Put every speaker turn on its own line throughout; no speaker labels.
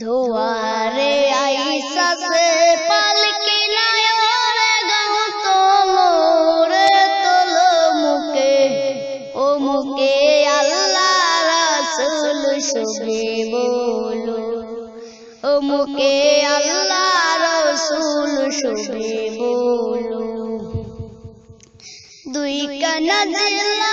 ধোয়ারে আইসা সে পালকি নায়রে গান তোলোরে তোলো মুকে ও মুকে আল্লাহ রাসূল শুভে বলো। ও মুকে আল্লাহ রাসূল শুভে বলো। দুই কানা দিলা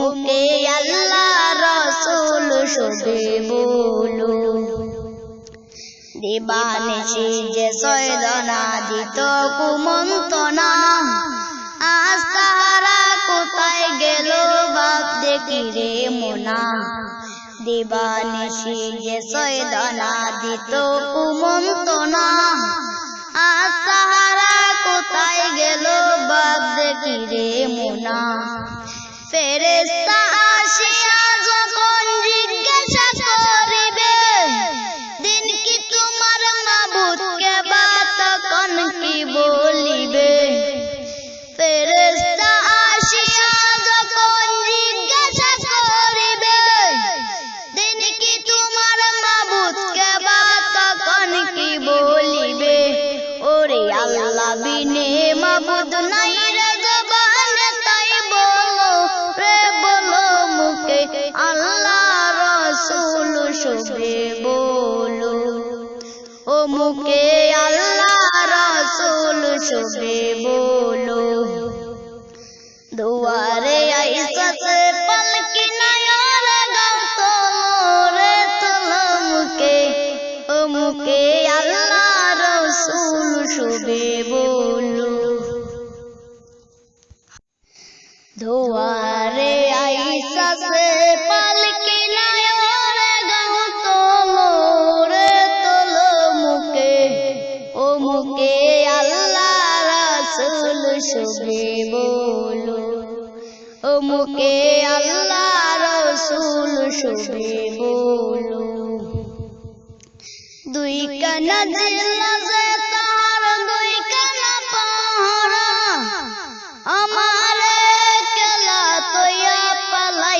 মুকে আল্লাহ রাসূল শুভে বলো দিবানিশি যে সৈদনা দিত কুমন্তনা আজ তাহারা কোথায় গেল বাপ দেখি রে মোনা যে দিত আজ তাহারা কোথায় গেল বাপ দেখি রে মোনা। ফেরেস্তা আসিয়া যখন জিজ্ঞাসা করিবে, দিন কি তোমার মাবুদকে বা তখন কি বলিবে? ফেরেশতা আসিয়া যখন জিজ্ঞাসা করিবে, দিন কি তোমার মাবুদকে বা তখন কি বলিবে? ওরে আল্লাহ, বিনে মাবুদ নাই। আল্লাহ রসুল শুভে বলো। দুয়ারে আইসা সে পালকি নায়ার গাও তোলো রে তোলো মুখে ও মুখে আল্লাহ রসুল বলো। ধোয়ারে আইসা সে পালকি মুকে আল্লাহ রাসূল শুভে বলো। ও মুকে আল্লাহ রাসূল শুভে বলো। দুই কানা দিল